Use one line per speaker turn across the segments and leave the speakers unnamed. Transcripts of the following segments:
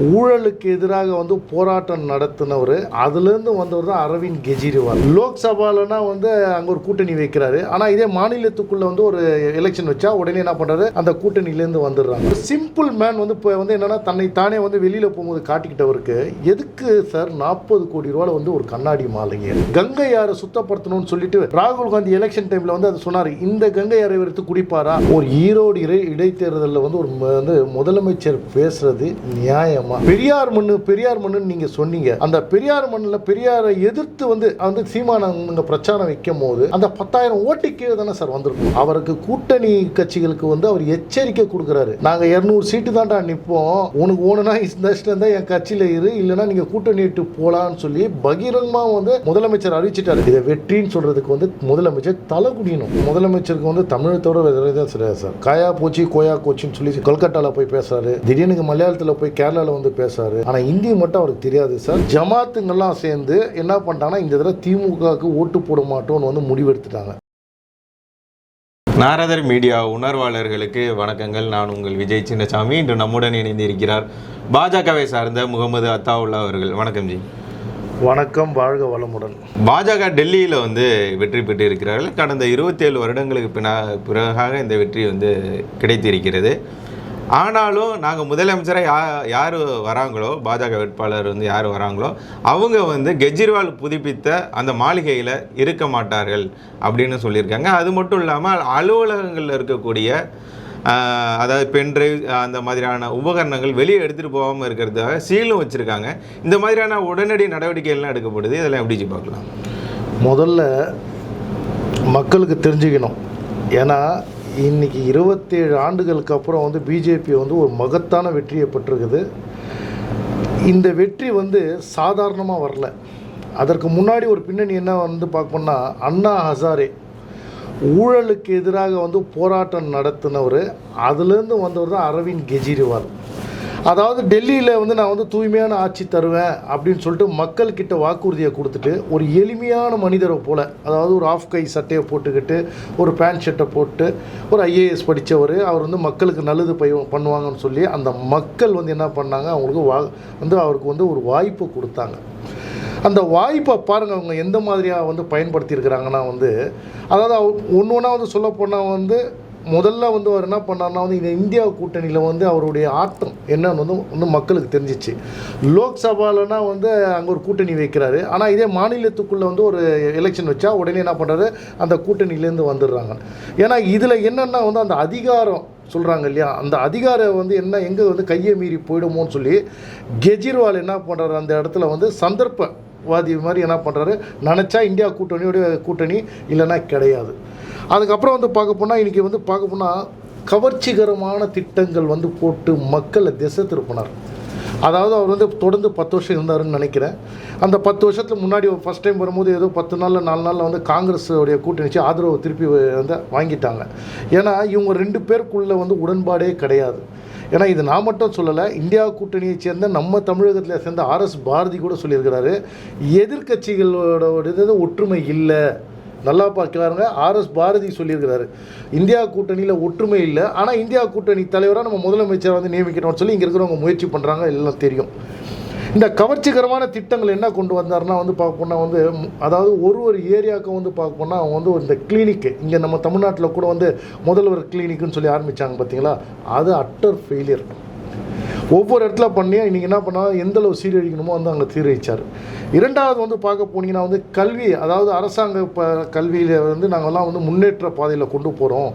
ஊழலுக்கு எதிராக வந்து போராட்டம் நடத்தினவர். அதுலேருந்து வந்தவர் தான் அரவிந்த் கெஜ்ரிவால். லோக்சபாலனா வந்து அங்கே ஒரு கூட்டணி வைக்கிறாரு. ஆனால் இதே மாநிலத்துக்குள்ள வந்து ஒரு எலெக்ஷன் வச்சா உடனே என்ன பண்ணுறாரு அந்த கூட்டணியிலேருந்து வந்துடுறாங்க. சிம்பிள் மேன் வந்து இப்போ வந்து என்னன்னா தன்னை தானே வந்து வெளியில் போகும்போது காட்டிக்கிட்டவருக்கு எதுக்கு சார் நாற்பது கோடி ரூபாவில் வந்து ஒரு கண்ணாடி மாலைங்க? கங்கை யாரை சுத்தப்படுத்தணும்னு சொல்லிட்டு ராகுல் காந்தி எலெக்ஷன் டைமில் வந்து அது சொன்னார். இந்த கங்கை யாரை எடுத்து குடிப்பாரா? ஒரு ஈரோடு இடை இடைத்தேர்தலில் வந்து ஒரு ம- வந்து முதலமைச்சர் பேசுறது நியாயம். பெரியார் மண்ணு பெரியார் மண்ணுன்னு நீங்க சொன்னீங்க. அந்த பெரியார் மண்ணில் பெரியாரை எதிர்த்து வந்து வந்து சீமானங்க பிரச்சாரம் வைக்கும் போது அந்த பத்தாயிரம் ஓட்டு கீழே தானே சார் வந்திருக்கும். அவருக்கு கூட்டணி கட்சிகளுக்கு வந்து அவர் எச்சரிக்கை கொடுக்குறாரு. நாங்கள் இரநூறு சீட்டு தான்டா நிற்போம் உனக்கு ஓணுனா இந்த இஷ்டம் என் கட்சியில் இரு. இல்லைன்னா நீங்கள் கூட்டணி போகலான்னு சொல்லி பகிரங்கமாக வந்து முதலமைச்சர் அறிவிச்சிட்டாரு. இதை வெற்றின்னு சொல்றதுக்கு வந்து முதலமைச்சர் தலை குடியணும் முதலமைச்சருக்கு வந்து தமிழத்தோட சார். காயா போச்சு கோயா கோச்சின்னு சொல்லி கொல்கட்டாவில் போய் பேசுறாரு. திடீர்னு மலையாளத்தில் போய் கேரளாவில் வந்து பேசுறாரு. ஆனா இந்தி மட்டும் அவருக்கு தெரியாது சார். ஜமாத்துங்கெல்லாம் சேர்ந்து என்ன பண்ணிட்டாங்கன்னா இந்த தடவை திமுகவுக்கு ஓட்டு போட மாட்டோம்னு வந்து முடிவெடுத்துட்டாங்க.
நாரதர் மீடியா உணர்வாளர்களுக்கு வணக்கங்கள். நான் உங்கள் விஜய் சின்னசாமி. இன்று நம்முடன் இணைந்து இருக்கிறார் பாஜகவை சார்ந்த முகமது அத்தாவுல்லா அவர்கள். வணக்கம் ஜி.
வணக்கம் வாழ்க வளமுடன்.
பாஜக டெல்லியில் வந்து வெற்றி பெற்று இருக்கிறார்கள் கடந்த இருபத்தேழு வருடங்களுக்கு பின்னா பிறகாக இந்த வெற்றி வந்து கிடைத்திருக்கிறது. ஆனாலும் நாங்கள் முதலமைச்சராக யா யார் வராங்களோ பாஜக வேட்பாளர் வந்து யார் வராங்களோ அவங்க வந்து கெஜ்ரிவால் புதுப்பித்த அந்த மாளிகையில் இருக்க மாட்டார்கள் அப்படின்னு சொல்லியிருக்காங்க. அது மட்டும் இல்லாமல் அலுவலகங்களில் இருக்கக்கூடிய அதாவது பென்ட்ரைவ் அந்த மாதிரியான உபகரணங்கள் வெளியே எடுத்துகிட்டு போகாமல் இருக்கிறதுக்காக சீலும் வச்சுருக்காங்க. இந்த மாதிரியான உடனடி நடவடிக்கைகள்லாம் எடுக்கப்படுது. இதெல்லாம் எப்படி பார்க்கலாம்?
முதல்ல மக்களுக்கு தெரிஞ்சுக்கணும். ஏன்னா இன்னைக்கு இருபத்தேழு ஆண்டுகளுக்கு அப்புறம் வந்து பிஜேபி வந்து ஒரு மகத்தான வெற்றியை பெற்றிருக்குது. இந்த வெற்றி வந்து சாதாரணமாக வரல. அதற்கு முன்னாடி ஒரு பின்னணி என்ன வந்து பார்க்கணும்னா அண்ணா ஹசாரே ஊழலுக்கு எதிராக வந்து போராட்டம் நடத்தினவர். அதுலேருந்து வந்தவர் தான் அரவிந்த் கெஜ்ரிவால். அதாவது டெல்லியில் வந்து நான் வந்து தூய்மையான ஆட்சி தருவேன் அப்படின்னு சொல்லிட்டு மக்கள்கிட்ட வாக்குறுதியை கொடுத்துட்டு ஒரு எளிமையான மனிதரை போல் அதாவது ஒரு ஆஃப் கை சட்டையை போட்டுக்கிட்டு ஒரு பேண்ட் ஷர்ட்டை போட்டு ஒரு ஐஏஎஸ் படித்தவர் அவர் வந்து மக்களுக்கு நல்லது பை பண்ணுவாங்கன்னு சொல்லி அந்த மக்கள் வந்து என்ன பண்ணாங்க? அவங்களுக்கு வா வந்து அவருக்கு வந்து ஒரு வாய்ப்பு கொடுத்தாங்க. அந்த வாய்ப்பை பாருங்கள் அவங்க எந்த மாதிரியாக வந்து பயன்படுத்தியிருக்கிறாங்கன்னா வந்து அதாவது ஒன்று ஒன்றா வந்து சொல்ல போனால் வந்து முதல்ல வந்து அவர் என்ன பண்ணார்னா வந்து இந்த இந்தியா கூட்டணியில் வந்து அவருடைய ஆட்டம் என்னன்னு வந்து வந்து மக்களுக்கு தெரிஞ்சிச்சு. லோக்சபாலனா வந்து அங்கே ஒரு கூட்டணி வைக்கிறாரு. ஆனால் இதே மாநிலத்துக்குள்ளே வந்து ஒரு எலெக்ஷன் வச்சா உடனே என்ன பண்ணுறாரு அந்த கூட்டணியிலேருந்து வந்துடுறாங்க. ஏன்னா இதில் என்னென்னா வந்து அந்த அதிகாரம் சொல்கிறாங்க இல்லையா? அந்த அதிகாரம் வந்து என்ன எங்கே வந்து கையை மீறி போயிடுமோன்னு சொல்லி கெஜ்ரிவால் என்ன பண்ணுறாரு அந்த இடத்துல வந்து சந்தர்ப்பவாதி மாதிரி என்ன பண்ணுறாரு நினச்சா இந்தியா கூட்டணியோடைய கூட்டணி இல்லைன்னா கிடையாது. அதுக்கப்புறம் வந்து பார்க்க போனால் இன்றைக்கி வந்து பார்க்க போனால் கவர்ச்சிகரமான திட்டங்கள் வந்து போட்டு மக்களை திசை திருப்பினார். அதாவது அவர் வந்து தொடர்ந்து பத்து வருஷம் இருந்தாருன்னு நினைக்கிறேன். அந்த பத்து வருஷத்துக்கு முன்னாடி ஃபஸ்ட் டைம் வரும்போது ஏதோ பத்து நாளில் நாலு நாளில் வந்து காங்கிரஸோடைய கூட்டணிச்சு ஆதரவு திருப்பி வந்து வாங்கிட்டாங்க. ஏன்னா இவங்க ரெண்டு பேருக்குள்ளே வந்து உடன்பாடே கிடையாது. ஏன்னா இது நான் மட்டும் சொல்லலை இந்தியா கூட்டணியை சேர்ந்த நம்ம தமிழகத்தில் சேர்ந்த ஆர்எஸ் பாரதி கூட சொல்லியிருக்கிறாரு எதிர்கட்சிகளோட ஒற்றுமை இல்லை. நல்லா பார்க்கலாருங்க ஆர்எஸ் பாரதி சொல்லியிருக்கிறாரு. இந்தியா கூட்டணியில் ஒற்றுமை இல்லை. ஆனால் இந்தியா கூட்டணி தலைவராக நம்ம முதலமைச்சரை வந்து நியமிக்கணும்னு சொல்லி இங்கே இருக்கிறவங்க முயற்சி பண்ணுறாங்க எல்லாம் தெரியும். இந்த கவர்ச்சிகரமான திட்டங்கள் என்ன கொண்டு வந்தாருன்னா வந்து பார்க்க வந்து அதாவது ஒரு ஒரு ஏரியாவுக்கும் வந்து பார்க்க அவங்க வந்து இந்த கிளினிக்கு இங்கே நம்ம தமிழ்நாட்டில் கூட வந்து முதல்வர் கிளினிக்குன்னு சொல்லி ஆரம்பித்தாங்க பார்த்தீங்களா அது அட்டர் ஃபெயிலியர் ஒவ்வொரு இடத்துல பண்ணி இன்றைக்கி என்ன பண்ணால் எந்த அளவு சீரழிக்கணுமோ வந்து அங்கே சீரழிச்சார். இரண்டாவது வந்து பார்க்க போனீங்கன்னா வந்து கல்வி அதாவது அரசாங்க ப கல்வியில் வந்து நாங்கள்லாம் வந்து முன்னேற்ற பாதையில் கொண்டு போகிறோம்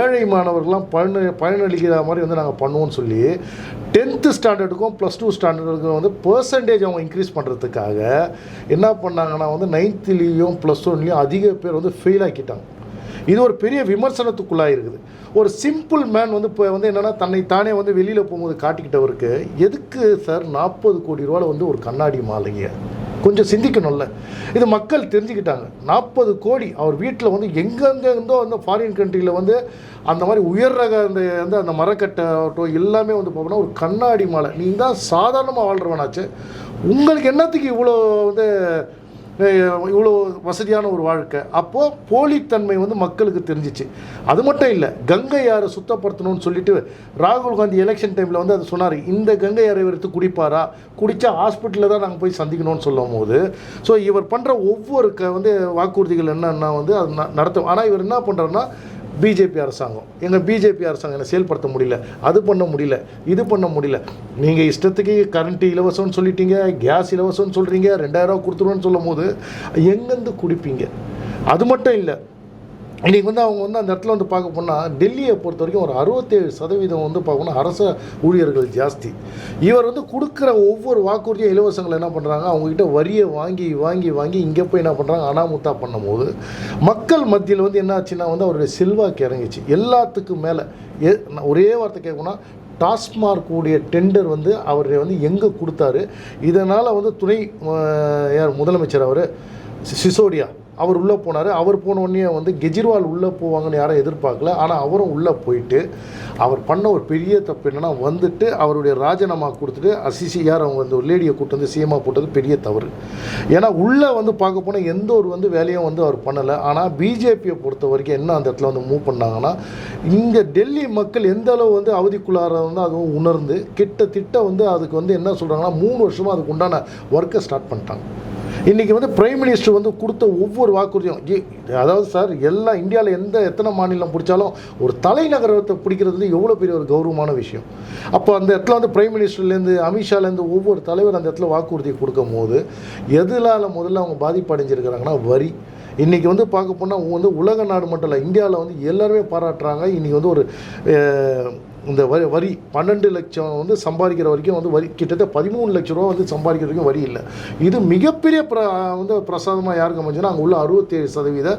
ஏழை மாணவர்கள்லாம் பயன பயனளிக்கிற மாதிரி வந்து நாங்கள் பண்ணுவோம்னு சொல்லி டென்த்து ஸ்டாண்டர்டுக்கும் ப்ளஸ் டூ ஸ்டாண்டர்டுக்கும் வந்து பர்சன்டேஜ் அவங்க இன்க்ரீஸ் பண்ணுறதுக்காக என்ன பண்ணாங்கன்னா வந்து நைன்த்துலேயும் ப்ளஸ் ஒன்லேயும் அதிக பேர் வந்து ஃபெயில் ஆக்கிட்டாங்க. இது ஒரு பெரிய விமர்சனத்துக்குள்ளாக இருக்குது ஒரு சிம்பிள் மேன் வந்து இப்போ வந்து என்னென்னா தன்னை தானே வந்து வெளியில் போகும்போது காட்டிக்கிட்டவருக்கு எதுக்கு சார் நாற்பது கோடி ரூபாவில் வந்து ஒரு கண்ணாடி மாலையை கொஞ்சம் சிந்திக்கணும்ல. இது மக்கள் தெரிஞ்சுக்கிட்டாங்க. நாற்பது கோடி அவர் வீட்டில் வந்து எங்கெங்கேருந்தோ அந்த ஃபாரின் கண்ட்ரியில் வந்து அந்த மாதிரி உயர் ரக அந்த வந்து அந்த மரக்கட்டை ஆகட்டும் எல்லாமே வந்து பார்த்தோம்னா ஒரு கண்ணாடி மாலை. நீங்கள் தான் சாதாரணமாக வாழ்கிறவனாச்சு உங்களுக்கு என்னத்துக்கு இவ்வளோ வந்து இவ்வளோ வசதியான ஒரு வாழ்க்கை. அப்போது போலித்தன்மை வந்து மக்களுக்கு தெரிஞ்சிச்சு. அது மட்டும் இல்லை கங்கை யாரை சுத்தப்படுத்தணும்னு சொல்லிட்டு ராகுல் காந்தி எலெக்ஷன் டைமில் வந்து அதை சொன்னார் இந்த கங்கை யாரை எடுத்து குடிப்பாரா? குடித்தா ஹாஸ்பிட்டலில் தான் நாங்கள் போய் சந்திக்கணும்னு சொல்லும் போது ஸோ இவர் பண்ணுற ஒவ்வொரு க வந்து வாக்குறுதிகள் என்னன்னா வந்து அது நடத்தும். ஆனால் இவர் என்ன பண்ணுறாருன்னா பிஜேபி அரசாங்கம். எங்கள் பிஜேபி அரசாங்கம் என்னை செயல்படுத்த முடியல அது பண்ண முடியல இது பண்ண முடியல. நீங்கள் இஷ்டத்துக்கு கரண்ட் இலவசம்னு சொல்லிட்டீங்க கேஸ் இலவசம்னு சொல்கிறீங்க ரெண்டாயிரம் கொடுத்துருவோன்னு சொல்லும் போது எங்கேருந்து குடிப்பீங்க? அது மட்டும் இல்லை இன்றைக்கி வந்து அவங்க வந்து அந்த இடத்துல வந்து பார்க்க போனால் டெல்லியை பொறுத்த வரைக்கும் ஒரு அறுபத்தேழு சதவீதம் வந்து பார்க்கணும் அரச ஊழியர்கள் ஜாஸ்தி. இவர் வந்து கொடுக்குற ஒவ்வொரு வாக்குறுதியும் இலவசங்களை என்ன பண்ணுறாங்க அவங்ககிட்ட வரியை வாங்கி வாங்கி வாங்கி இங்கே போய் என்ன பண்ணுறாங்க அனாமுத்தா பண்ணும்போது மக்கள் மத்தியில் வந்து என்ன ஆச்சுன்னா வந்து அவருடைய செல்வாக்கு இறங்கிச்சு. எல்லாத்துக்கும் மேலே எ நான் ஒரே வார்த்தை கேட்கணும்னா டாஸ்மார்க் உடைய டெண்டர் வந்து அவர் வந்து எங்கே கொடுத்தாரு? இதனால் வந்து துணை யார் முதலமைச்சர் அவர் சிசோடியா அவர் உள்ளே போனார். அவர் போன உடனே வந்து கெஜ்ரிவால் உள்ளே போவாங்கன்னு யாரும் எதிர்பார்க்கல. ஆனால் அவரும் உள்ளே போயிட்டு அவர் பண்ண ஒரு பெரிய தப்பு என்னென்னா வந்துட்டு அவருடைய ராஜினாமா கொடுத்துட்டு அசிசி யார் அவங்க வந்து ஒரு லேடியை கூட்டு வந்து சிஎம்மா போட்டது பெரிய தவறு. ஏன்னா உள்ளே வந்து பார்க்க போனால் எந்த ஒரு வந்து வேலையும் வந்து அவர் பண்ணலை. ஆனால் பிஜேபியை பொறுத்த வரைக்கும் என்ன அந்த இடத்துல வந்து மூவ் பண்ணாங்கன்னா இங்கே டெல்லி மக்கள் எந்த அளவு வந்து அவதிக்குள்ளார வந்து அதுவும் உணர்ந்து கிட்டத்தட்ட வந்து அதுக்கு வந்து என்ன சொல்கிறாங்கன்னா மூணு வருஷமாக அதுக்கு உண்டான ஒர்க்கை ஸ்டார்ட் பண்ணிட்டாங்க. இன்றைக்கி வந்து பிரைம் மினிஸ்டர் வந்து கொடுத்த ஒவ்வொரு வாக்குறுதியும் அதாவது சார் எல்லா இந்தியாவில் எந்த எத்தனை மாநிலம் பிடிச்சாலும் ஒரு தலைநகரத்தை பிடிக்கிறது வந்து எவ்வளோ பெரிய ஒரு கௌரவமான விஷயம். அப்போ அந்த இடத்துல வந்து பிரைம் மினிஸ்டர்லேருந்து அமித்ஷாலேருந்து ஒவ்வொரு தலைவர் அந்த இடத்துல வாக்குறுதி கொடுக்கும் போது எதனால முதல்ல அவங்க பாதிப்பு அடைஞ்சிருக்கிறாங்கன்னா வரி. இன்றைக்கி வந்து பார்க்க போனால் வந்து உலக நாடு மட்டும் இல்லை இந்தியாவில் வந்து எல்லாருமே பாராட்டுறாங்க. இன்றைக்கி வந்து ஒரு இந்த வரி வரி பன்னெண்டு லட்சம் வந்து சம்பாதிக்கிற வரைக்கும் வந்து வரி கிட்டத்தட்ட பதிமூணு லட்ச ரூபா வந்து சம்பாதிக்கிற வரைக்கும் வரி இல்லை. இது மிகப்பெரிய பிர வந்து பிரசாதமாக யாருக்கு அமைஞ்சுன்னா அங்கே உள்ள அறுபத்தேழு சதவீத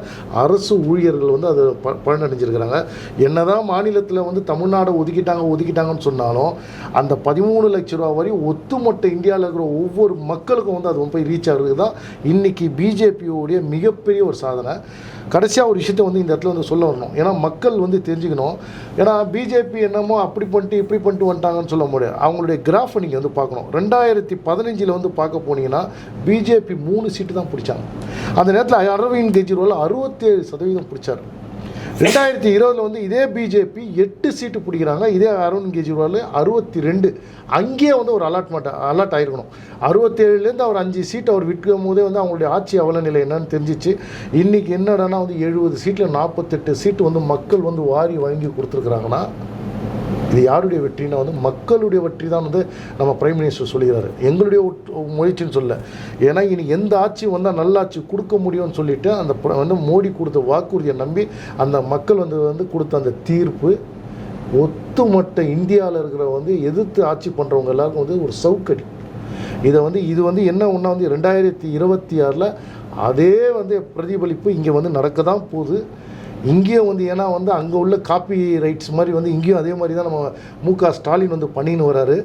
அரசு ஊழியர்கள் வந்து அது ப பலனடைஞ்சிருக்கிறாங்க. என்னதான் மாநிலத்தில் வந்து தமிழ்நாடை ஒதுக்கிட்டாங்க ஒதுக்கிட்டாங்கன்னு சொன்னாலும் அந்த பதிமூணு லட்ச ரூபா வரி ஒத்துமொத்த இந்தியாவில் இருக்கிற ஒவ்வொரு மக்களுக்கும் வந்து அது போய் ரீச் ஆகிறது தான் இன்றைக்கி பிஜேபியோடைய மிகப்பெரிய ஒரு சாதனை. கடைசியாக ஒரு விஷயத்தை வந்து இந்த இடத்துல வந்து சொல்ல வரணும். ஏன்னா மக்கள் வந்து தெரிஞ்சுக்கணும். ஏன்னா பிஜேபி என்னமோ அப்படி பண்ணிட்டு இப்படி பண்ணிட்டு வந்துட்டாங்கன்னு சொல்ல முடியாது. அவங்களுடைய கிராஃபை நீங்கள் வந்து பார்க்கணும். ரெண்டாயிரத்தி பதினஞ்சில் வந்து பார்க்க போனீங்கன்னா பிஜேபி மூணு சீட்டு தான் பிடிச்சாங்க. அந்த நேரத்தில் அரவிந்த் கெஜ்ரிவால் அறுபத்தேழு சதவீதம் பிடிச்சார். ரெண்டாயிரத்தி இருபதில் வந்து இதே பிஜேபி எட்டு சீட்டு பிடிக்கிறாங்க. இதே அரவிந்த் கெஜ்ரிவால் அறுபத்தி ரெண்டு. அங்கேயே வந்து ஒரு அலாட்மெண்ட் அலாட் ஆகிருக்கணும் அறுபத்தேழுலேருந்து அவர் அஞ்சு சீட் அவர் விற்கும் போதே வந்து அவங்களுடைய ஆட்சி அவல நிலை என்னன்னு தெரிஞ்சிச்சு. இன்றைக்கி என்னடான்னா வந்து எழுபது சீட்டில் நாற்பத்தெட்டு சீட்டு வந்து மக்கள் வந்து வாரி வழங்கி கொடுத்துருக்குறாங்கன்னா இது யாருடைய வெற்றினா வந்து மக்களுடைய வெற்றி தான் வந்து நம்ம பிரைம் மினிஸ்டர் சொல்லுகிறாரு. எங்களுடைய முயற்சின்னு சொல்ல. ஏன்னா இனி எந்த ஆட்சி வந்தால் நல்லாட்சி கொடுக்க முடியும்னு சொல்லிட்டு அந்த வந்து மோடி கொடுத்த வாக்குறுதியை நம்பி அந்த மக்கள் வந்து வந்து கொடுத்த அந்த தீர்ப்பு ஒத்துமொட்ட இந்தியாவில் இருக்கிற வந்து எதிர்த்து ஆட்சி பண்ணுறவங்க எல்லாருக்கும் வந்து ஒரு சவுக்கடி. இதை வந்து இது வந்து என்ன ஒன்றா வந்து ரெண்டாயிரத்தி இருபத்தி ஆறில் அதே வந்து பிரதிபலிப்பு இங்கே வந்து நடக்க தான் போகுது. இங்கேயும் வந்து ஏன்னா வந்து அங்கே உள்ள காப்பி ரைட்ஸ் மாதிரி வந்து இங்கேயும் அதே மாதிரி தான் நம்ம மு க ஸ்டாலின் வந்து பண்ணின்னு வராரு.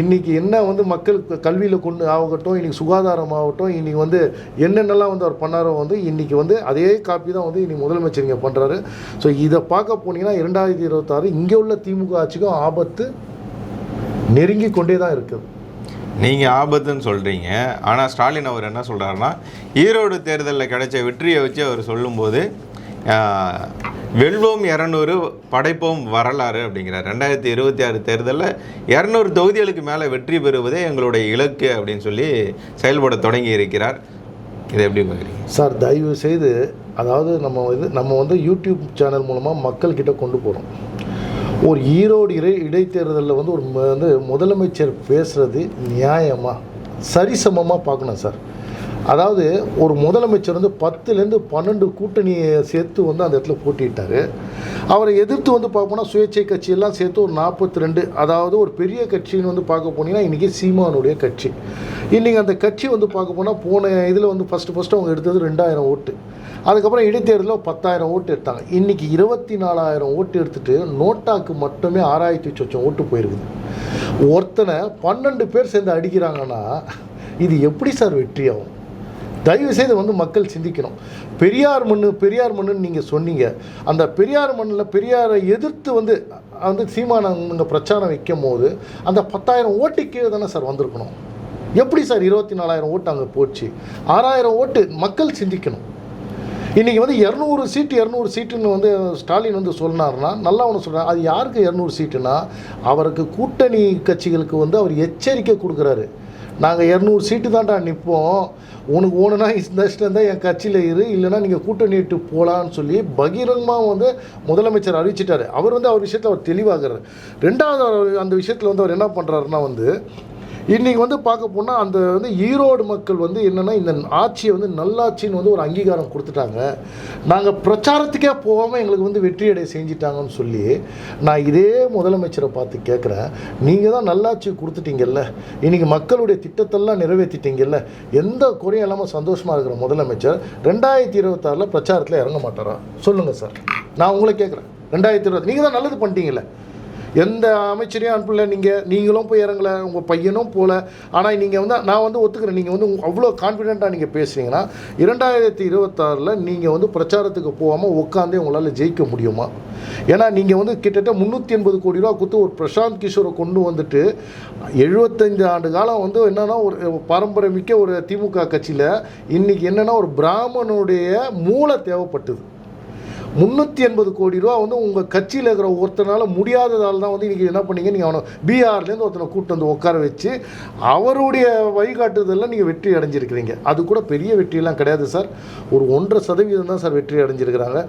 இன்றைக்கி என்ன வந்து மக்களுக்கு கல்வியில் கொண்டு ஆகட்டும் இன்றைக்கி சுகாதாரம் ஆகட்டும் இன்றைக்கி வந்து என்னென்னலாம் வந்து அவர் பண்ணாரோ வந்து இன்றைக்கி வந்து அதே காப்பி தான் வந்து இன்றைக்கி முதலமைச்சர் இங்கே பண்ணுறாரு ஸோ இதை பார்க்க போனீங்கன்னா இரண்டாயிரத்தி இருபத்தாறு இங்கே உள்ள திமுக ஆட்சிக்கும் ஆபத்து நெருங்கி கொண்டே தான் இருக்குது
நீங்கள் ஆபத்துன்னு சொல்கிறீங்க ஆனால் ஸ்டாலின் அவர் என்ன சொல்கிறாருன்னா ஈரோடு தேர்தலில் கிடைச்ச வெற்றியை வச்சு அவர் சொல்லும்போது வெல்வோம் இரநூறு படைப்போம் வரலாறு அப்படிங்கிறார். ரெண்டாயிரத்தி இருபத்தி ஆறு தேர்தலில் இரநூறு தொகுதிகளுக்கு மேலே வெற்றி பெறுவதே எங்களுடைய இலக்கு அப்படின்னு சொல்லி செயல்பட தொடங்கி இருக்கிறார். இதை எப்படி பார்க்குறீங்க?
சார் தயவு செய்து அதாவது நம்ம இது நம்ம வந்து யூடியூப் சேனல் மூலமாக மக்கள்கிட்ட கொண்டு போகிறோம் ஒரு ஈரோடு இடை இடைத்தேர்தலில் வந்து ஒரு வந்து முதலமைச்சர் பேசுகிறது நியாயமாக சரிசமமாக பார்க்கணும் சார். அதாவது ஒரு முதலமைச்சர் வந்து பத்துலேருந்து பன்னெண்டு கூட்டணியை சேர்த்து வந்து அந்த இடத்துல போட்டிட்டார். அவரை எதிர்த்து வந்து பார்ப்போம்னா சுயேட்சை கட்சியெல்லாம் சேர்த்து ஒரு நாற்பத்தி ரெண்டு அதாவது ஒரு பெரிய கட்சின்னு வந்து பார்க்க போனீங்கன்னா இன்றைக்கி சீமானுடைய கட்சி. இன்றைக்கி அந்த கட்சி வந்து பார்க்க போனால் போன இதில் வந்து ஃபஸ்ட்டு ஃபஸ்ட்டு அவங்க எடுத்தது ரெண்டாயிரம் ஓட்டு. அதுக்கப்புறம் இடைத்தேர்தலில் பத்தாயிரம் ஓட்டு எடுத்தாங்க. இன்றைக்கி இருபத்தி நாலாயிரம் ஓட்டு எடுத்துட்டு நோட்டாக்கு மட்டுமே ஆறாயிரத்தி சொச்சம் ஓட்டு போயிருக்குது. ஒருத்தனை பன்னெண்டு பேர் சேர்ந்து அடிக்கிறாங்கன்னா இது எப்படி சார் வெற்றி ஆகும் தயவு செய்து வந்து மக்கள் சிந்திக்கணும். பெரியார் மண்ணு பெரியார் மண்ணுன்னு நீங்கள் சொன்னீங்க. அந்த பெரியார் மண்ணில் பெரியாரை எதிர்த்து வந்து வந்து சீமானங்க பிரச்சாரம் வைக்கும் போது அந்த பத்தாயிரம் ஓட்டு கீழே தானே சார் வந்திருக்கணும். எப்படி சார் இருபத்தி நாலாயிரம் ஓட்டு அங்கே போச்சு? ஆறாயிரம் ஓட்டு மக்கள் சிந்திக்கணும். இன்றைக்கி வந்து இரநூறு சீட்டு இரநூறு சீட்டுன்னு வந்து ஸ்டாலின் வந்து சொன்னார்னா நல்லா ஒன்று சொல்கிறார் அது யாருக்கு இரநூறு சீட்டுனா அவருக்கு கூட்டணி கட்சிகளுக்கு வந்து அவர் எச்சரிக்கை கொடுக்குறாரு. நாங்கள் இரநூறு சீட்டு தான்டா நிற்போம் உனக்கு ஒன்றுனா இந்த இஷ்டம் தான் என் கட்சியில் இரு இல்லைன்னா நீங்கள் கூட்டணிட்டு போகலான்னு சொல்லி பகிரங்கமாக வந்து முதலமைச்சர் அறிவிச்சிட்டாரு. அவர் வந்து அவர் விஷயத்தில் அவர் தெளிவாகிறார். ரெண்டாவது அந்த விஷயத்தில் வந்து அவர் என்ன பண்ணுறாருன்னா வந்து இன்றைக்கி வந்து பார்க்க போனால் அந்த வந்து ஈரோடு மக்கள் வந்து என்னென்னா இந்த ஆட்சியை வந்து நல்லாட்சின்னு வந்து ஒரு அங்கீகாரம் கொடுத்துட்டாங்க. நாங்கள் பிரச்சாரத்துக்கே போகாமல் எங்களுக்கு வந்து வெற்றியடைய செஞ்சிட்டாங்கன்னு சொல்லி நான் இதே முதலமைச்சரை பார்த்து கேட்குறேன் நீங்கள் தான் நல்லாட்சி கொடுத்துட்டீங்கல்ல. இன்றைக்கி மக்களுடைய திட்டத்தெல்லாம் நிறைவேற்றிட்டீங்கல்ல எந்த குறையும் இல்லாமல் சந்தோஷமாக இருக்கிற முதலமைச்சர் ரெண்டாயிரத்தி இருபத்தாறில் பிரச்சாரத்தில் இறங்க மாட்டாரா? சொல்லுங்கள் சார். நான் உங்களை கேட்குறேன் ரெண்டாயிரத்தி இருபது நீங்கள் தான் நல்லது பண்ணிட்டீங்களே எந்த அமைச்சரையும் அனுப்பல நீங்கள் நீங்களும் போய் இறங்கல உங்கள் பையனும் போகல ஆனால் நீங்கள் வந்து நான் வந்து ஒத்துக்கிறேன். நீங்கள் வந்து அவ்வளோ கான்ஃபிடென்ட்டாக நீங்கள் பேசுகிறீங்கன்னா இரண்டாயிரத்தி இருபத்தாறில் நீங்கள் வந்து பிரச்சாரத்துக்கு போகாமல் உட்காந்தே உங்களால் ஜெயிக்க முடியுமா? ஏன்னா நீங்கள் வந்து கிட்டத்தட்ட முந்நூற்றி எண்பது கோடி ரூபா கொடுத்து ஒரு பிரசாந்த் கிஷோரை கொண்டு வந்துட்டு எழுபத்தஞ்சு ஆண்டு காலம் வந்து என்னென்னா ஒரு பாரம்பரியமிக்க ஒரு திமுக கட்சியில் இன்றைக்கி என்னென்னா ஒரு பிராமணனுடைய மூளை தேவைப்பட்டது. முந்நூற்றி எண்பது கோடி ரூபா வந்து உங்கள் கட்சியில் இருக்கிற ஒருத்தனால் முடியாததால் தான் வந்து இன்றைக்கி என்ன பண்ணீங்க? நீங்கள் அவனை பீகார்லேருந்து ஒருத்தனை கூட்டு வந்து உட்கார வச்சு அவருடைய வழிகாட்டுதலில் நீங்கள் வெற்றி அடைஞ்சிருக்கிறீங்க. அது கூட பெரிய வெற்றியெல்லாம் கிடையாது சார். ஒரு ஒன்றரை சதவீதம் தான் சார் வெற்றி அடைஞ்சிருக்கிறாங்க.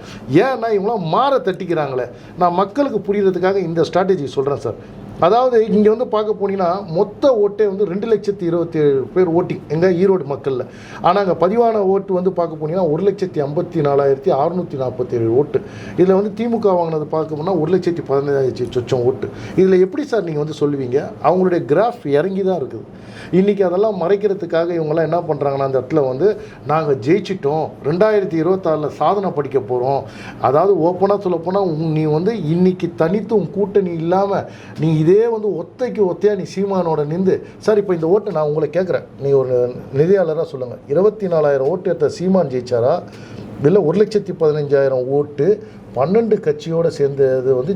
ஏன்னா இவங்களாம் மாற தட்டிக்கிறாங்களே. நான் மக்களுக்கு புரியறதுக்காக இந்த ஸ்ட்ராட்டஜி சொல்கிறேன் சார். அதாவது இங்கே வந்து பார்க்க போனீங்கன்னா மொத்த ஓட்டே வந்து ரெண்டு லட்சத்தி இருபத்தி ஏழு பேர் ஓட்டிங் எங்கள் ஈரோடு மக்களில். ஆனால் அங்கே பதிவான ஓட்டு வந்து பார்க்க போனீங்கன்னா ஒரு லட்சத்தி ஐம்பத்தி நாலாயிரத்தி அறுநூற்றி நாற்பத்தி ஏழு ஓட்டு. இதில் வந்து திமுக வாங்கினது பார்க்க போனால் ஒரு லட்சத்தி பதினஞ்சாயிரத்தி சொச்சம் ஓட்டு. இதில் எப்படி சார் நீங்கள் வந்து சொல்லுவீங்க? அவங்களுடைய கிராஃப் இறங்கி தான் இருக்குது. இன்றைக்கி அதெல்லாம் மறைக்கிறதுக்காக இவங்கெல்லாம் என்ன பண்ணுறாங்கன்னா அந்த இடத்துல வந்து நாங்கள் ஜெயிச்சிட்டோம். ரெண்டாயிரத்தி இருபத்தாறில் சாதனை படிக்க போகிறோம் அதாவது ஓப்பனாக சொல்லப்போனால் நீ வந்து இன்னைக்கு தனித்தும் கூட்டணி இல்லாமல் நீ இதே வந்து ஒத்தைக்கு ஒத்தையாக நீ சீமானோட நின்று சார் இப்போ இந்த ஓட்டை நான் உங்களை கேட்குறேன். நீ ஒரு நிதியாளராக சொல்லுங்கள் இருபத்தி நாலாயிரம் ஓட்டு எடுத்த சீமான் ஜெயிச்சாரா? இல்லை ஒரு லட்சத்தி பதினஞ்சாயிரம் ஓட்டு பன்னெண்டு கட்சியோடு சேர்ந்தது வந்து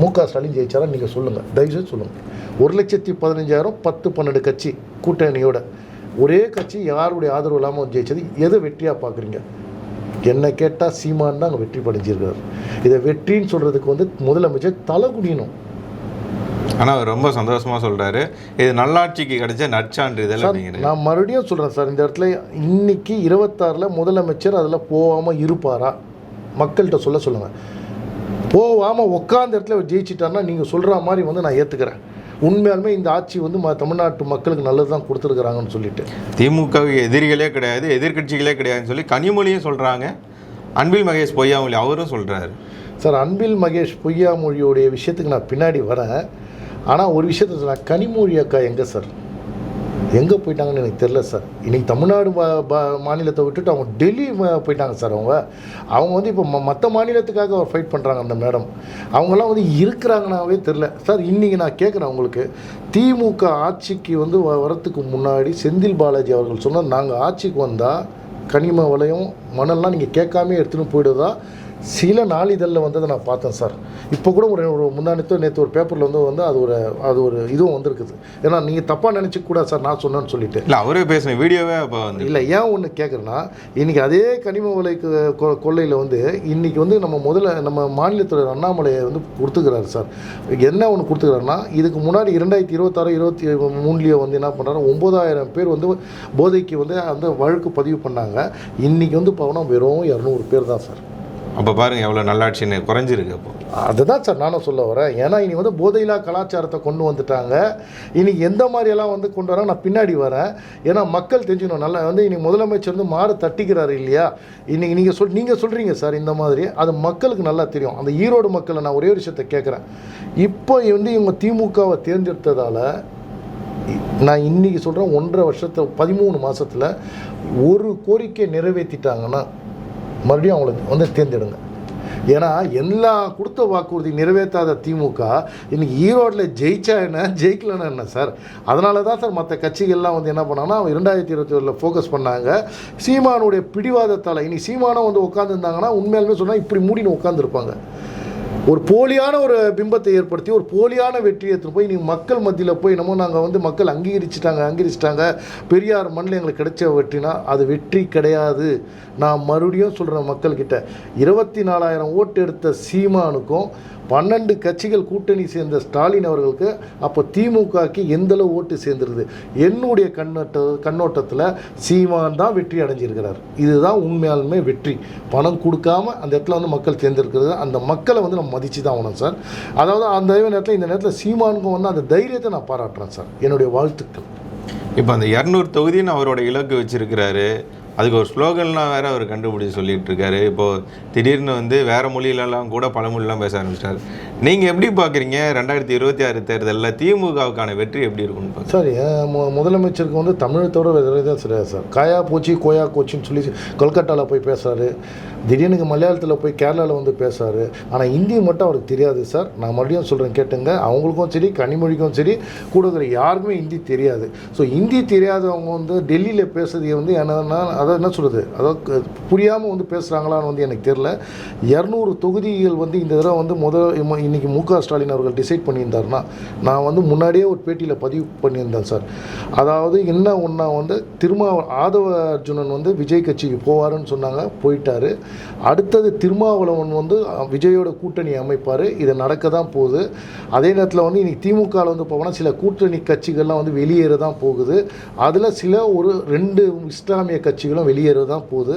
மு க ஸ்டாலின் ஜெயிச்சாரா நீங்கள் சொல்லுங்கள் தயவுசெய்து சொல்லுங்கள் ஒரு லட்சத்தி பதினஞ்சாயிரம் பத்து பன்னெண்டு கட்சி கூட்டணியோட. ஒரே கட்சி யாருடைய ஆதரவு இல்லாமல் ஜெயிச்சது? எதை வெற்றியாக பார்க்குறீங்க? என்னை கேட்டால் சீமான் தான் அங்கே வெற்றி படைஞ்சிருக்காரு. இதை வெற்றின்னு சொல்கிறதுக்கு வந்து முதலமைச்சர் தலை குடியணும்
ஆனால் அவர் ரொம்ப சந்தோஷமாக சொல்கிறாரு இது நல்லாட்சிக்கு கிடைச்ச
சார்
அப்படிங்கிறது
நான் மறுபடியும் சொல்கிறேன் சார் இந்த இடத்துல இன்னைக்கு இருபத்தாறில் முதலமைச்சர் அதில் போகாமல் இருப்பாரா? மக்கள்கிட்ட சொல்ல சொல்லுங்கள் போகாமல் உட்காந்த இடத்துல ஜெயிச்சிட்டாருன்னா நீங்கள் சொல்கிற மாதிரி வந்து நான் ஏற்றுக்கிறேன் உண்மையாலுமே இந்த ஆட்சி வந்து ம தமிழ்நாட்டு மக்களுக்கு நல்லது தான் கொடுத்துருக்குறாங்கன்னு சொல்லிட்டு.
திமுகவுக்கு எதிரிகளே கிடையாது எதிர்க்கட்சிகளே கிடையாதுன்னு சொல்லி கனிமொழியும் சொல்கிறாங்க அன்பில் மகேஷ் பொய்யாமொழி அவரும் சொல்கிறாரு
சார் அன்பில் மகேஷ் பொய்யாமொழியோடைய விஷயத்துக்கு நான் பின்னாடி வரேன். ஆனால் ஒரு விஷயத்த சொன்னால் கனிமொழி அக்கா எங்கே சார்? எங்கே போயிட்டாங்கன்னு எனக்கு தெரில சார். இன்றைக்கி தமிழ்நாடு மாநிலத்தை விட்டுட்டு அவங்க டெல்லி போயிட்டாங்க சார் அவங்க. அவங்க வந்து இப்போ மற்ற மாநிலத்துக்காக அவர் ஃபைட் பண்ணுறாங்க அந்த மேடம் அவங்கெல்லாம் வந்து இருக்கிறாங்கனாவே தெரில சார் இன்றைக்கி நான் கேட்குறேன் உங்களுக்கு. திமுக ஆட்சிக்கு வந்து வ- வரத்துக்கு முன்னாடி செந்தில் பாலாஜி அவர்கள் சொன்னால் நாங்கள் ஆட்சிக்கு வந்தால் கனிம வளையம் மணல்லாம் நீங்கள் கேட்காம எடுத்துன்னு போயிடுதா? சில நாளிதழில் வந்ததை நான் பார்த்தேன் சார். இப்போ கூட ஒரு ஒரு முந்தானத்தோ நேற்று ஒரு பேப்பரில் வந்து வந்து அது ஒரு அது ஒரு இதுவும் வந்திருக்குது. ஏன்னா நீங்கள் தப்பாக நினச்சிக்க கூடாது சார் நான் சொன்னேன்னு சொல்லிட்டு.
இல்லை அவரே பேசின வீடியோவே அப்போ வந்து
இல்லை ஏன் ஒன்று கேட்குறேன்னா இன்றைக்கி அதே கனிம விலைக்கு கொ- கொள்ளையில் வந்து இன்றைக்கி வந்து நம்ம முதல்ல நம்ம மாநிலத்தில் அண்ணாமலையை வந்து கொடுத்துக்கிறாரு சார். என்ன ஒன்று கொடுத்துக்கிறாருன்னா இதுக்கு முன்னாடி இரண்டாயிரத்தி இருபத்தாறு இருபத்தி மூணுலேயே வந்து என்ன பண்ணுறாரு ஒம்பதாயிரம் பேர் வந்து போதைக்கு வந்து அந்த வழக்கு பதிவு பண்ணாங்க. இன்றைக்கி வந்து போனால் வெறும் இரநூறு பேர் தான் சார்.
அப்போ பாருங்கள் எவ்வளோ நல்லாட்சின்னு குறைஞ்சிருக்கு அப்போ.
அதுதான் சார் நானும் சொல்ல வரேன். ஏன்னா இனி வந்து போதையிலா கலாச்சாரத்தை கொண்டு வந்துட்டாங்க. இனி எந்த மாதிரியெல்லாம் வந்து கொண்டு வராங்க நான் பின்னாடி வரேன். ஏன்னா மக்கள் தெரிஞ்சுக்கணும். நல்லா வந்து இனி முதலமைச்சர் வந்து மாற தட்டிக்கிறாரு இல்லையா? இன்னைக்கு நீங்கள் சொல் நீங்கள் சொல்கிறீங்க சார் இந்த மாதிரி. அது மக்களுக்கு நல்லா தெரியும். அந்த ஈரோடு மக்களை நான் ஒரே விஷயத்தை கேட்குறேன். இப்போ வந்து இவங்க திமுகவை தேர்ந்தெடுத்ததால் நான் இன்னைக்கு சொல்கிறேன் ஒன்றரை வருஷத்தை பதிமூணு மாதத்தில் ஒரு கோரிக்கை நிறைவேற்றிட்டாங்கன்னா மறுபடியும் அவங்கள வந்து தேர்ந்தெடுங்க. ஏன்னா எல்லா கொடுத்த வாக்குறுதி நிறைவேற்றாத திமுக இன்னைக்கு ஈரோட்டில் ஜெயிச்சா என்ன ஜெயிக்கலன்னா என்ன சார்? அதனால தான் சார் மற்ற கட்சிகள்லாம் வந்து என்ன பண்ணாங்கன்னா இரண்டாயிரத்தி இருபத்தி ஒரில் ஃபோக்கஸ் பண்ணாங்க. சீமானுடைய பிடிவாதத்தால் இனி சீமானம் வந்து உட்காந்துருந்தாங்கன்னா உண்மையாலுமே சொன்னால் இப்படி மூடின்னு உட்காந்துருப்பாங்க ஒரு போலியான ஒரு பிம்பத்தை ஏற்படுத்தி ஒரு போலியான வெற்றியை எடுத்துட்டு போய் நீங்கள் மக்கள் மத்தியில் போய் என்னமோ நாங்கள் வந்து மக்கள் அங்கீகரிச்சிட்டாங்க அங்கீகரிச்சிட்டாங்க பெரியார் மண்ணில் எங்களுக்கு கிடைச்ச வெற்றினா அது வெற்றி கிடையாது. நான் மறுபடியும் சொல்கிறேன் மக்கள்கிட்ட. இருபத்தி நாலாயிரம் ஓட்டு எடுத்த சீமானுக்கும் பன்னெண்டு கட்சிகள் கூட்டணி சேர்ந்த ஸ்டாலின் அவர்களுக்கு அப்போ திமுகக்கு எந்தளவு ஓட்டு சேர்ந்துருது? என்னுடைய கண்ணோட்ட கண்ணோட்டத்தில் சீமான் தான் வெற்றி அடைஞ்சிருக்கிறார். இதுதான் உண்மையாலுமே வெற்றி. பணம் கொடுக்காம அந்த இடத்துல வந்து மக்கள் தேர்ந்தெடுக்கிறது. அந்த மக்களை வந்து நம்ம மதித்து தான் ஆகணும் சார். அதாவது அந்த நேரத்தில் இந்த நேரத்தில் சீமானுக்கும் வந்து அந்த தைரியத்தை நான் பாராட்டுறேன் சார். என்னுடைய வாழ்த்துக்கள்.
இப்போ அந்த இரநூறு தொகுதின்னு அவரோட இலக்கு வச்சிருக்கிறாரு. அதுக்கு ஒரு ஸ்லோகன்லாம் வேற அவர் கண்டுபிடிச்சு சொல்லிட்டு இருக்காரு இப்போ திடீர்னு வந்து வேற மொழியிலலாம் கூட பழமொழிலாம் பேச ஆரம்பிச்சிட்டார். நீங்க எப்படி பாக்குறீங்க? ரெண்டாயிரத்தி இருபத்தி ஆறு தேர்தலில் திமுகவுக்கான வெற்றி எப்படி இருக்கும்னு
சார் என் முதலமைச்சருக்கு வந்து தமிழத்தோட தவிர வேறு தான் சரியா சார். காயா போச்சு கோயா கோச்சின்னு சொல்லி கொல்கட்டாவில் போய் பேசுறாரு. திடீர்னுக்கு மலையாளத்தில் போய் கேரளாவில் வந்து பேசுறாரு. ஆனால் ஹிந்தி மட்டும் அவருக்கு தெரியாது சார். நான் மறுபடியும் சொல்கிறேன் கேட்டுங்க. அவங்களுக்கும் சரி கனிமொழிக்கும் சரி கூட இருக்கிற யாருக்குமே ஹிந்தி தெரியாது. ஸோ ஹிந்தி தெரியாதவங்க வந்து டெல்லியில் பேசுறது வந்து என்னன்னா அதாவது என்ன சொல்கிறது அதாவது புரியாமல் வந்து பேசுகிறாங்களான்னு வந்து எனக்கு தெரில இரநூறு தொகுதிகள் வந்து இந்த தடவை வந்து முதல் இம்ம- இன்னைக்கு மு க ஸ்டாலின் அவர்கள் டிசைட் பண்ணியிருந்தாருன்னா நான் வந்து முன்னாடியே ஒரு பேட்டியில் பதிவு பண்ணியிருந்தேன் சார். அதாவது என்ன ஒன்றா வந்து திருமா ஆதவ அர்ஜுனன் வந்து விஜய் கட்சிக்கு போவாருன்னு சொன்னாங்க போயிட்டார். அடுத்தது திருமாவளவன் வந்து விஜயோட கூட்டணி அமைப்பார். இது நடக்க தான் போகுது. அதே நேரத்தில் வந்து இன்னைக்கு திமுகவில் வந்து போனால் சில கூட்டணி கட்சிகள்லாம் வந்து வெளியேற தான் போகுது. அதில் சில ஒரு ரெண்டு இஸ்லாமிய கட்சிகளும் வெளியேற தான் போகுது.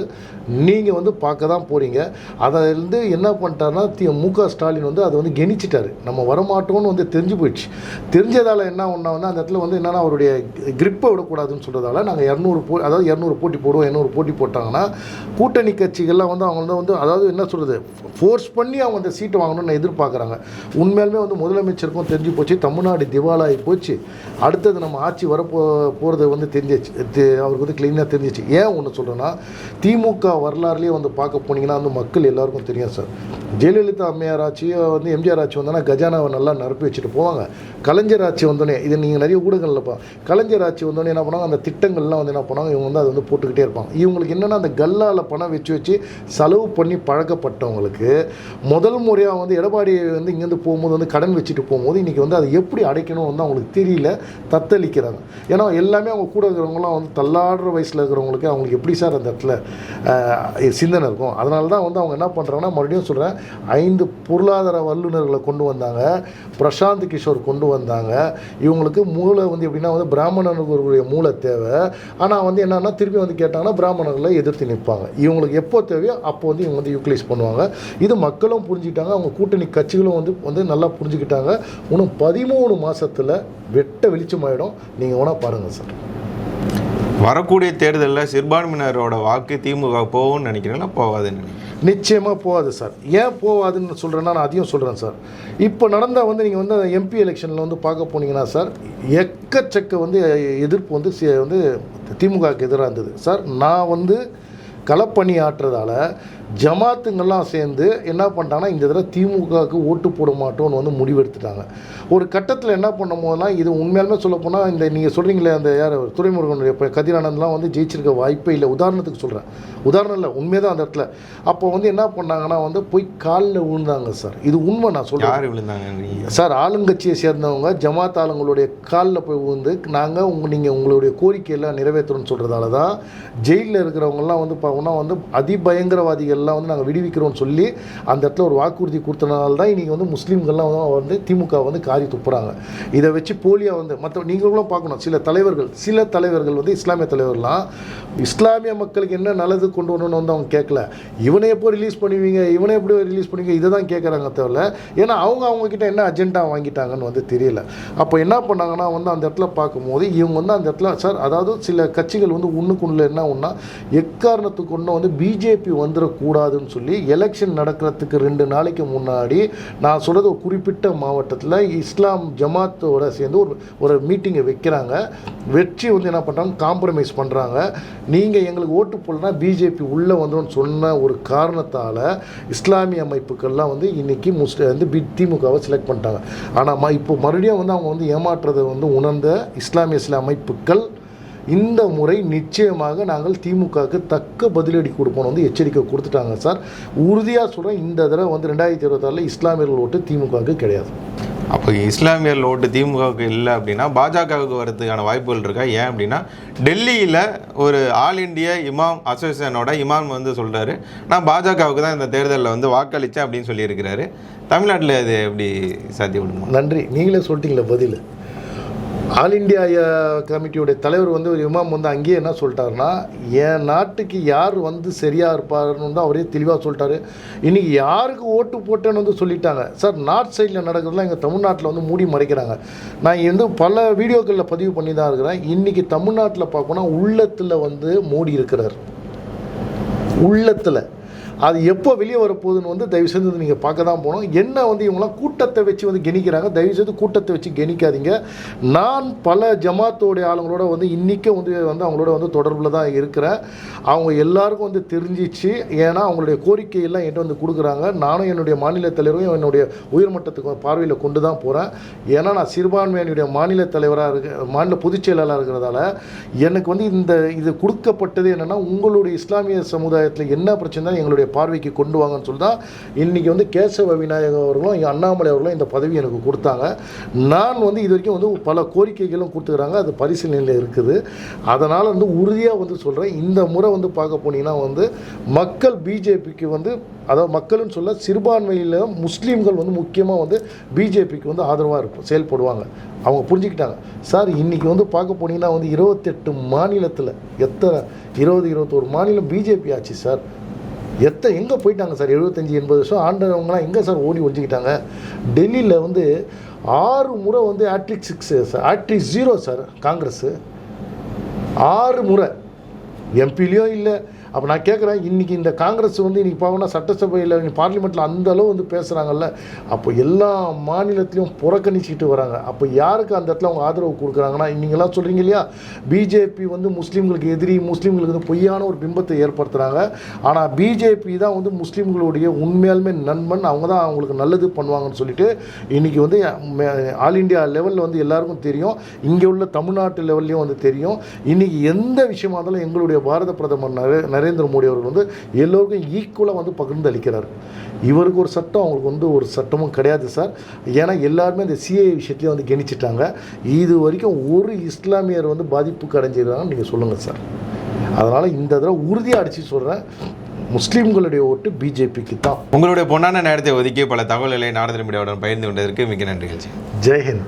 நீங்கள் வந்து பார்க்க தான் போகிறீங்க அதிலிருந்து என்ன பண்ணிட்டாருன்னா தி மு க ஸ்டாலின் வந்து அதை வந்து கெணிச்சிட்டாரு நம்ம வரமாட்டோம்னு வந்து தெரிஞ்சு போயிடுச்சு. தெரிஞ்சதால் என்ன ஒன்றா வந்து அந்த இடத்துல வந்து என்னென்னா அவருடைய கிரிப்பை விடக்கூடாதுன்னு சொல்கிறதால நாங்கள் இரநூறு போ அதாவது இரநூறு போட்டி போடுவோம் இரநூறு போட்டி போட்டாங்கன்னா கூட்டணி கட்சிகள்லாம் வந்து அவங்க வந்து அதாவது என்ன சொல்கிறது ஃபோர்ஸ் பண்ணி அவங்க அந்த சீட்டை வாங்கணும்னு எதிர்பார்க்குறாங்க. உண்மையாலுமே வந்து முதலமைச்சருக்கும் தெரிஞ்சு போச்சு. தமிழ்நாடு திவாலாகி போச்சு. அடுத்தது நம்ம ஆட்சி வரப்போ போகிறது வந்து தெரிஞ்சிச்சு அவருக்கு வந்து க்ளீனாக தெரிஞ்சிச்சு ஏன் ஒன்று சொல்கிறேன்னா திமுக வரலாறுலேயே வந்து பார்க்க போனீங்கன்னா வந்து மக்கள் எல்லாருக்கும் தெரியும் சார். ஜெயலலிதா அம்மையார் ஆட்சியோ வந்து எம்ஜிஆர் ஆட்சி வந்தோன்னா கஜானாவை நல்லா நிரப்பி வச்சுட்டு போவாங்க. கலைஞர் ஆட்சி வந்தோடனே இது நீங்கள் நிறைய ஊடகங்களில் பா கலைஞர் ஆட்சி வந்தோடனே என்ன பண்ணுவாங்க அந்த திட்டங்கள்லாம் வந்து என்ன பண்ணுவாங்க இவங்க வந்து அதை வந்து போட்டுக்கிட்டே இருப்பாங்க. இவங்களுக்கு என்னென்னா அந்த கல்லால் பணம் வச்சு வச்சு செலவு பண்ணி பழக்கப்பட்டவங்களுக்கு முதல் முறையாக வந்து எடப்பாடி வந்து இங்கேருந்து போகும்போது வந்து கடன் வச்சுட்டு போகும்போது இன்றைக்கி வந்து அதை எப்படி அடைக்கணும் வந்து அவங்களுக்கு தெரியல தத்தளிக்கிறாங்க. ஏன்னா எல்லாமே அவங்க கூட இருக்கிறவங்களாம் வந்து தள்ளாடுற வயசில் இருக்கிறவங்களுக்கு அவங்களுக்கு எப்படி சார் அந்த இடத்துல சிந்தனை இருக்கும். அதனால தான் வந்து அவங்க என்ன பண்ணுறாங்கன்னா மறுபடியும் சொல்கிறேன் ஐந்து பொருளாதார வல்லுநர்களை கொண்டு வந்தாங்க. பிரசாந்த் கிஷோர் கொண்டு வந்தாங்க. இவங்களுக்கு மூளை வந்து எப்படின்னா வந்து பிராமணர்களுடைய மூளை தேவை. ஆனால் வந்து என்னன்னா திருப்பி வந்து கேட்டாங்கன்னா பிராமணர்களை எதிர்த்து நிற்பாங்க. இவங்களுக்கு எப்போ தேவையோ அப்போ வந்து இவங்க வந்து யூட்டிலைஸ் பண்ணுவாங்க. இது மக்களும் புரிஞ்சுக்கிட்டாங்க. அவங்க கூட்டணி கட்சிகளும் வந்து வந்து நல்லா புரிஞ்சுக்கிட்டாங்க. இன்னும் பதிமூணு மாதத்தில் வெட்ட வெளிச்சமாயிடும். நீங்கள் வேணால் பாருங்கள் சார்.
வரக்கூடிய தேர்தலில் சிறுபான்மையினரோட வாக்கு திமுக போகும்னு நினைக்கிறீங்களா போகாதுன்னு நினைக்கிறேன்.
நிச்சயமாக போகாது சார். ஏன் போகாதுன்னு சொல்கிறேன்னா நான் அதையும் சொல்கிறேன் சார். இப்போ நடந்தால் வந்து நீங்கள் வந்து எம்பி எலெக்ஷனில் வந்து பார்க்க போனீங்கன்னா சார் எக்கச்சக்க வந்து எதிர்ப்பு வந்து சி- வந்து திமுகவுக்கு எதிராக இருந்தது. சார் நான் வந்து களப்பணி ஆற்றுறதால ஜமாத்துங்கெல்லாம் சேர்ந்து என்ன பண்ணிட்டாங்கன்னா இந்த தடவை திமுகவுக்கு ஓட்டு போட மாட்டோம்னு வந்து முடிவெடுத்துட்டாங்க. ஒரு கட்டத்தில் என்ன பண்ணும் போதெல்லாம் இது உண்மையாலுமே சொல்ல போனால் இந்த நீங்கள் சொல்கிறீங்களே அந்த யார் துறைமுருகனுடைய இப்போ கதிரானந்த்லாம் வந்து ஜெயிச்சிருக்க வாய்ப்பே இல்லை. உதாரணத்துக்கு சொல்கிறேன் உதாரணம் இல்லை உண்மைதான் அந்த இடத்துல. அப்போ வந்து என்ன பண்ணாங்கன்னா வந்து போய் காலில் விழுந்தாங்க சார். இது உண்மை நான் சொல்கிறேன்
விழுந்தாங்க?
சார் ஆளுங்கட்சியை சேர்ந்தவங்க ஜமாத் ஆளுங்களுடைய காலில் போய் விழுந்து நாங்கள் உங்க நீங்கள் உங்களுடைய கோரிக்கையெல்லாம் நிறைவேற்றணும்னு சொல்கிறதால தான் ஜெயிலில் இருக்கிறவங்கலாம் வந்து பார்த்தோம்னா வந்து அதிபயங்கரவாதிகள்லாம் வந்து நாங்கள் விடுவிக்கிறோம்னு சொல்லி அந்த இடத்துல ஒரு வாக்குறுதி கொடுத்தனால தான் இன்றைக்கி வந்து முஸ்லீம்கள்லாம் வந்து வந்து திமுக வந்து காரி துப்புறாங்க இதை வச்சு போலியாக வந்து மற்ற நீங்களும் பார்க்கணும். சில தலைவர்கள் சில தலைவர்கள் வந்து இஸ்லாமிய தலைவர்கள்லாம் இஸ்லாமிய மக்களுக்கு என்ன நல்லது கொண்டு வரணும்னு வந்து அவங்க கேட்கல. இவனை எப்போ ரிலீஸ் பண்ணுவீங்க? இவனை எப்படி ரிலீஸ் பண்ணுவீங்க? இதை தான் கேட்குறாங்க தவிர ஏன்னா அவங்க அவங்கக்கிட்ட என்ன அஜெண்டா வாங்கிட்டாங்கன்னு வந்து தெரியல. அப்போ என்ன பண்ணாங்கன்னா வந்து அந்த இடத்துல பார்க்கும்போது இவங்க வந்து அந்த இடத்துல சார் அதாவது சில கட்சிகள் வந்து ஒன்றுக்குள்ள என்ன ஒன்றா எக்காரணத்துக்கு ஒன்று வந்து பிஜேபி வந்துடக்கூடாதுன்னு சொல்லி எலெக்ஷன் நடக்கிறதுக்கு ரெண்டு நாளைக்கு முன்னாடி நான் சொல்கிறது ஒரு குறிப்பிட்ட மாவட்டத்தில் இஸ்லாம் ஜமாத்தோட சேர்ந்து ஒரு ஒரு மீட்டிங்கை வைக்கிறாங்க. வெற்றி வந்து என்ன பண்ணுறாங்க காம்ப்ரமைஸ் பண்ணுறாங்க நீங்கள் எங்களுக்கு ஓட்டு போடலனா பிஜேபி உள்ளே வந்துடும் சொன்ன ஒரு காரணத்தால் இஸ்லாமிய அமைப்புகள்லாம் வந்து இன்றைக்கி முஸ்லி வந்து பி திமுகவை செலக்ட் பண்ணிட்டாங்க. ஆனால் ம இப்போ மறுபடியும் வந்து அவங்க வந்து ஏமாற்றுறதை வந்து உணர்ந்த இஸ்லாமிய சில அமைப்புகள் இந்த முறை நிச்சயமாக நாங்கள் திமுகவுக்கு தக்க பதிலடி கொடுப்போம் வந்து எச்சரிக்கை கொடுத்துட்டாங்க சார். உறுதியாக சொல்கிறேன் இந்த தடவை வந்து ரெண்டாயிரத்தி இருபத்தாறில் இஸ்லாமியர்கள் ஓட்டு திமுகவுக்கு கிடையாது.
அப்போ இஸ்லாமியர் ஓட்டு திமுகவுக்கு இல்லை அப்படின்னா பாஜகவுக்கு வரதுக்கான வாய்ப்புகள் இருக்கா? ஏன் அப்படின்னா டெல்லியில் ஒரு ஆல் இண்டியா இமாம் அசோசியேஷனோட இமாம் வந்து சொல்கிறாரு நான் பாஜகவுக்கு தான் இந்த தேர்தலில் வந்து வாக்களித்தேன் அப்படின்னு சொல்லியிருக்கிறாரு. தமிழ்நாட்டில் இது எப்படி சாத்தியப்படுமா?
நன்றி. நீங்களே சொல்லிட்டீங்களே பதில். ஆல் இந்தியா கமிட்டியுடைய தலைவர் வந்து ஒரு இமாம் வந்து அங்கேயே என்ன சொல்லிட்டாருன்னா என் நாட்டுக்கு யார் வந்து சரியாக இருப்பாருன்னு வந்து அவரே தெளிவாக சொல்லிட்டாரு. இன்றைக்கி யாருக்கு ஓட்டு போட்டேன்னு வந்து சொல்லிட்டாங்க. சார் நார்த் சைடில் நடக்கிறதுலாம் எங்கள் தமிழ்நாட்டில் வந்து மூடி மறைக்கிறாங்க. நான் வந்து பல வீடியோக்களில் பதிவு பண்ணி தான் இருக்கிறேன். இன்றைக்கி தமிழ்நாட்டில் பார்க்கணும்னா உள்ளத்தில் வந்து மூடி இருக்கிறார். உள்ளத்தில். அது எப்போ வெளியே வரப்போகுதுன்னு வந்து தயவு செய்து நீங்கள் பார்க்க தான் போகணும் என்ன வந்து இவங்களாம் கூட்டத்தை வச்சு வந்து கெணிக்கிறாங்க? தயவு செய்து கூட்டத்தை வச்சு கெணிக்காதீங்க. நான் பல ஜமாத்தோடைய ஆளுங்களோட வந்து இன்றைக்கும் வந்து வந்து அவங்களோட வந்து தொடர்பில் தான் இருக்கிறேன். அவங்க எல்லாருக்கும் வந்து தெரிஞ்சிச்சு. ஏன்னா அவங்களுடைய கோரிக்கையெல்லாம் என்கிட்ட வந்து கொடுக்குறாங்க. நானும் என்னுடைய மாநில தலைவரும் என்னுடைய உயர்மட்டத்துக்கு பார்வையில் கொண்டு தான் போகிறேன் ஏன்னா நான் சிறுபான்மையினுடைய மாநில தலைவராக இருக்க மாநில பொதுச் செயலாளராக இருக்கிறதால எனக்கு வந்து இந்த இது கொடுக்கப்பட்டது என்னென்னா உங்களுடைய இஸ்லாமிய சமுதாயத்தில் என்ன பிரச்சனை எங்களுடைய பார்வைக்கு கொண்டு வாங்கன்னு சொல்லி தான் இன்றைக்கி வந்து கேசவ விநாயகர் அவர்களும் அண்ணாமலை அவர்களும் இந்த பதவி எனக்கு கொடுத்தாங்க. நான் வந்து இது வரைக்கும் வந்து பல கோரிக்கைகளும் கொடுத்துக்கிறாங்க. அது பரிசீலனையில் இருக்குது. அதனால் வந்து உறுதியாக வந்து சொல்கிறேன் இந்த முறை வந்து பார்க்க போனீங்கன்னா வந்து மக்கள் பிஜேபிக்கு வந்து அதாவது மக்கள்னு சொல்ல சிறுபான்மையில் முஸ்லீம்கள் வந்து முக்கியமாக வந்து பிஜேபிக்கு வந்து ஆதரவாக இருக்கும் செயல்படுவாங்க. அவங்க புரிஞ்சுக்கிட்டாங்க. சார் இன்றைக்கி வந்து பார்க்க போனீங்கன்னா வந்து இருபத்தெட்டு மாநிலத்தில் எத்தனை? இருபது இருபத்தோரு மாநிலம் பிஜேபி ஆச்சு சார். எத்த எங்கே போயிட்டாங்க சார்? எழுபத்தஞ்சி எண்பது வருஷம் ஆண்டவங்களாம் எங்கே சார் ஓடி ஒழிஞ்சிக்கிட்டாங்க? டெல்லியில் வந்து ஆறு முறை வந்து hat trick six sir hat trick zero sir Congress. ஆறு முறை. எம்பிலையும் இல்லை அப்போ நான் கேட்குறேன் இன்றைக்கி இந்த காங்கிரஸ் வந்து இன்றைக்கி பார்க்கணும் சட்டசபையில் பார்லிமெண்ட்டில் அந்த அளவு வந்து பேசுகிறாங்கல்ல அப்போ எல்லா மாநிலத்திலையும் புறக்கணிச்சிக்கிட்டு வராங்க. அப்போ யாருக்கு அந்த இடத்துல அவங்க ஆதரவு கொடுக்குறாங்கன்னா நீங்களாம் சொல்கிறீங்க இல்லையா? பிஜேபி வந்து முஸ்லீம்களுக்கு எதிரி முஸ்லீம்களுக்கு வந்து பொய்யான ஒரு பிம்பத்தை ஏற்படுத்துகிறாங்க ஆனால் பிஜேபி தான் வந்து முஸ்லீம்களுடைய உண்மையாலுமே நண்பன் அவங்க தான் அவங்களுக்கு நல்லது பண்ணுவாங்கன்னு சொல்லிட்டு இன்றைக்கி வந்து ஆல் இந்தியா லெவலில் வந்து எல்லாருக்கும் தெரியும். இங்கே உள்ள தமிழ்நாட்டு லெவல்லையும் வந்து தெரியும். இன்றைக்கி எந்த விஷயமா இருந்தாலும் எங்களுடைய பாரத பிரதமர் நரே நரேந்திர மோடி அவர்கள் வந்து எல்லோருக்கும் ஈக்குவலாக வந்து பகிர்ந்து அளிக்கிறார். இவருக்கு ஒரு சட்டம் அவங்களுக்கு வந்து ஒரு சட்டமும் கிடையாது சார். ஏன்னா எல்லாருமே இந்த சிஏ விஷயத்தையும் வந்து கணிச்சிட்டாங்க இது வரைக்கும் ஒரு இஸ்லாமியர் வந்து பாதிப்புக்கு அடைஞ்சிருக்காங்கன்னு நீங்கள் சொல்லுங்கள் சார். அதனால் இந்த தடவை உறுதியாக அடித்து சொல்கிறேன் முஸ்லீம்களுடைய ஓட்டு பிஜேபிக்கு தான்.
உங்களுடைய பொன்னான நேரத்தை ஒதுக்கி பல தகவல்களை நாடக மீடியாவுடன் பகிர்ந்து கொண்டதற்கு மிக்க நன்றிகள்
ஜெய்ஹிந்த்